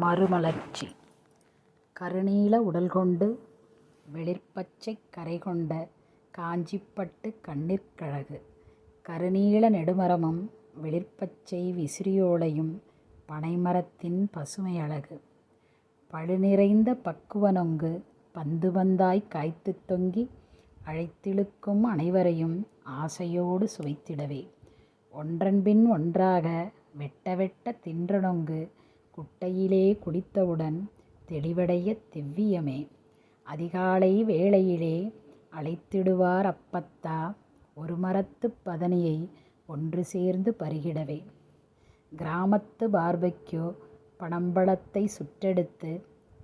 மறுமலர்ச்சி. கருநீல உடல்கொண்டு வெளிர்பச்சைக் கரைகொண்ட காஞ்சிப்பட்டு கண்ணிற்கழகு கருநீல நெடுமரமும் வெளிர்பச்சை விசிறியோலையும் பனைமரத்தின் பசுமை அழகு. பழுநிறைந்த பக்குவநொங்கு பந்து பந்தாய்க் காய்த்துத் தொங்கி அழைத்திழுக்கும் அனைவரையும் ஆசையோடு சுவைத்திடவே. ஒன்றன்பின் ஒன்றாக வெட்ட வெட்ட தின்ற நொங்கு குட்டையிலே குடித்தவுடன் தெளிவடைய தெவ்வியமே. அதிகாலை வேளையிலே அழைத்திடுவார் அப்பத்தா ஒருமரத்துப் பதனியை ஒன்று சேர்ந்து பருகிடவே. கிராமத்து பார்பெக்யூ பனம்பழத்தைச் சுற்றெடுத்து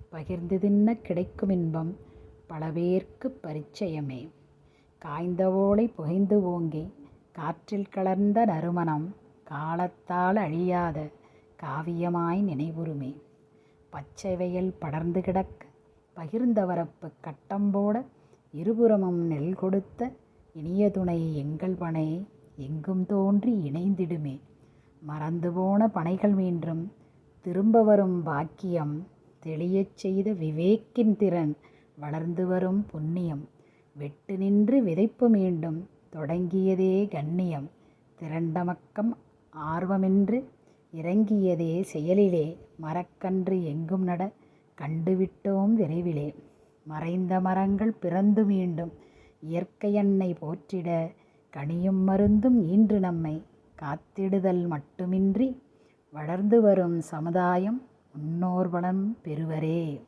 பகிர்ந்து தின்னக் கிடைக்குமின்பம் பலபேர்க்குப் பரிச்சயமே. காய்ந்த ஓலை புகைந்து ஓங்கி காற்றில் கலர்ந்த நறுமணம் காலத்தால் அழியாத காவியமாய் நினைவுறுமே. பச்சைவயல் படர்ந்து கிடக்க பகிர்ந்தவரப்பு கட்டம்போட இருபுறமும் நெல் கொடுத்த இனிய துணை எங்கள் பனை எங்கும் தோன்றி இணைந்திடுமே. மறந்து போன பனைகள் மீண்டும் திரும்பவரும் பாக்கியம் தெளியச் செய்த விவேக்கின் திறன் வளர்ந்து வரும் புண்ணியம் வெட்டு நின்று விதைப்பு மீண்டும் தொடங்கியதே கண்ணியம் திரண்டமக்கம் ஆர்வமின்று இறங்கியதே செயலிலே. மரக்கன்று எங்கும் நட கண்டுவிட்டோம் விரைவிலே. மறைந்த மரங்கள் பிறந்து மீண்டும் இயற்கையன்னை போற்றிட கனியும் மருந்தும் ஈன்று நம்மை காத்திடுதல் மட்டுமின்றி வளர்ந்து வரும் சமுதாயம் முன்னோர்வளம் பெறுவரே.